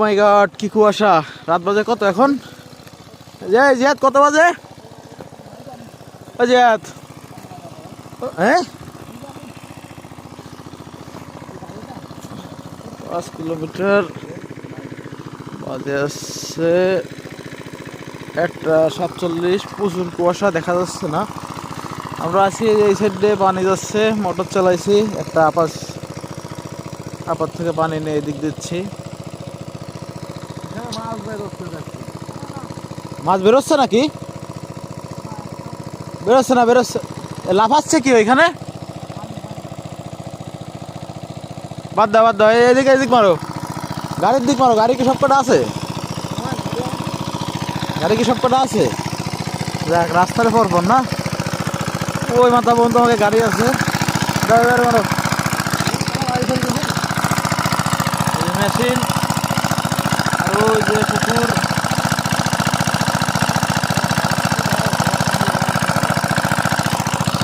মাই god কি কুয়াশা। রাত বাজে কত এখন? যে জিয়াদ, কত বাজে? জিয়াদ। হ্যাঁ? পাঁচ কিলোমিটার বাজে আসছে একটা সাতচল্লিশ, প্রচুর কুয়াশা দেখা যাচ্ছে না। আমরা আছি এই সাইড পানি যাচ্ছে, মোটর চালাইছি, একটা আপাস, আপার থেকে পানি নিয়ে এদিক দিচ্ছি। মাছ বেরোচ্ছে নাকি? বেরোচ্ছে না, বেরোচ্ছে। লাফাচ্ছে কি ওইখানে? বাদ দাও বাদ দাও। এদিকে, এদিক মারো। গাড়ির দিক মারো। গাড়ি কি সব কটা আছে? গাড়ি কি সব কটা আছে? দেখ রাস্তার পর পর না? ওই মাথা পর্যন্ত আমাকে গাড়ি আছে। ড্রাইভার মারো। মেশিন ওই যে পুকুর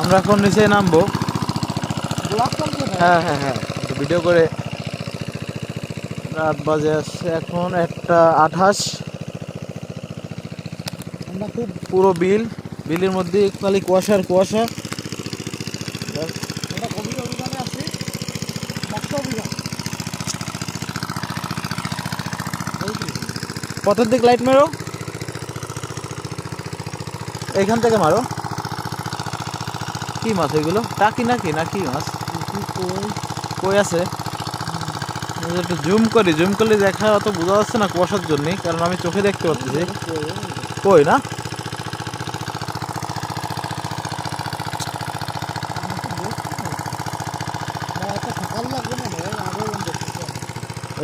আমরা এখন নিচে নামবো। হ্যাঁ হ্যাঁ হ্যাঁ। ভিডিও করে রাত বাজে আসছে এখন একটা আঠাশ। আমরা খুব পুরো বিল বিলের মধ্যে খালি কুয়াশার কুয়াশা। পথের দিক লাইট মেরো। এইখান থেকে মারো। কি মাছ এগুলো? টাকি নাকি? না কি মাছ? কই আছে? একটু জুম করি জুম করলে দেখা অত বোঝা যাচ্ছে না কুয়াশার জন্যই কারণ আমি চোখে দেখতে পাচ্ছি। কই না?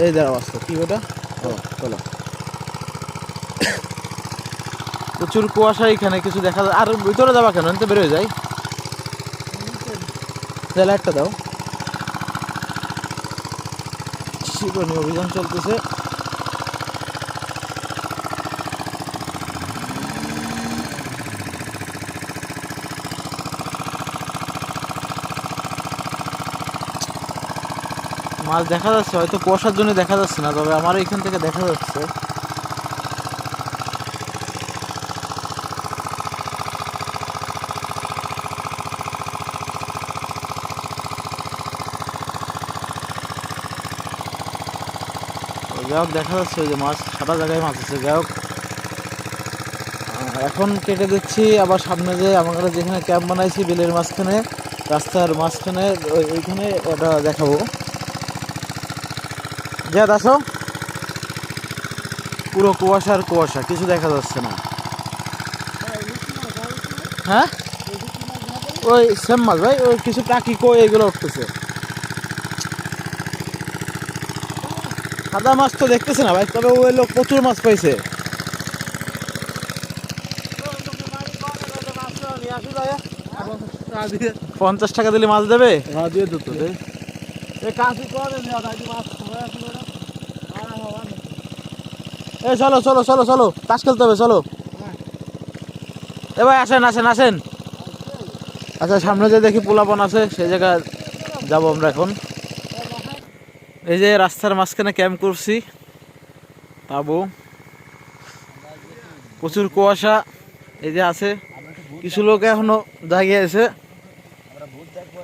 এই দাঁড়াও আসতো। কি ওটা? ও চলো। প্রচুর কুয়াশা এখানে, কিছু দেখা যায়। আর ভিতরে যাবা কেন? এতে বেরোয় যাই। লাইটটা দাও। অভিযান চলতেছে। মাছ দেখা যাচ্ছে, হয়তো কুয়াশার জন্য দেখা যাচ্ছে না, তবে আমার এখান থেকে দেখা যাচ্ছে। যাই হোক, দেখা যাচ্ছে ওই যে মাছ, সাদা জায়গায় মাছ আছে হোক। এখন কেটে দিচ্ছি, আবার সামনে যে আমরা যেখানে ক্যাম্প বানাইছি, বিলের মাঝখানে, রাস্তার মাঝখানে ওইখানে এটা দেখাবো। যা আসো। পুরো কুয়াশার কুয়াশা, কিছু দেখা যাচ্ছে না। হ্যাঁ? ওই সেম মাছ, ভাই, ওই কিছু টাকি কই এগুলো উঠতেছে। সাদা মাছ তো দেখতেছে না ভাই তবে ওই লোক প্রচুর মাছ পাইছে। পঞ্চাশ টাকা দিলে মাছ দেবে? হ্যাঁ দিয়ে দিত রে এ চলো চলো চলো চলো তাস খেলতে হবে চলো। এ ভাই আসেন আসেন আসেন। আচ্ছা সামনে যে দেখি পোলাপন আছে সেই জায়গায় যাব আমরা এখন। এই যে রাস্তার মাঝখানে ক্যাম্প করছি। তাবু। প্রচুর কুয়াশা। এই যে আছে। কিছু লোক এখনও জাগিয়ে আছে।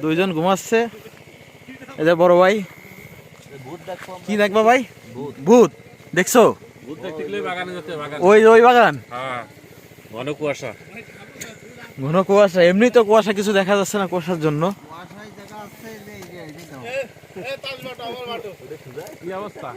দুইজন ঘুমাচ্ছে। এই যে বড় ভাই। কি দেখবা ভাই? ভূত। দেখছ? ওই ওই বাগান। ঘন কুয়াশা ঘন কুয়াশা। এমনি তো কুয়াশা কিছু দেখা যাচ্ছে না কুয়াশার জন্য। কি অবস্থা?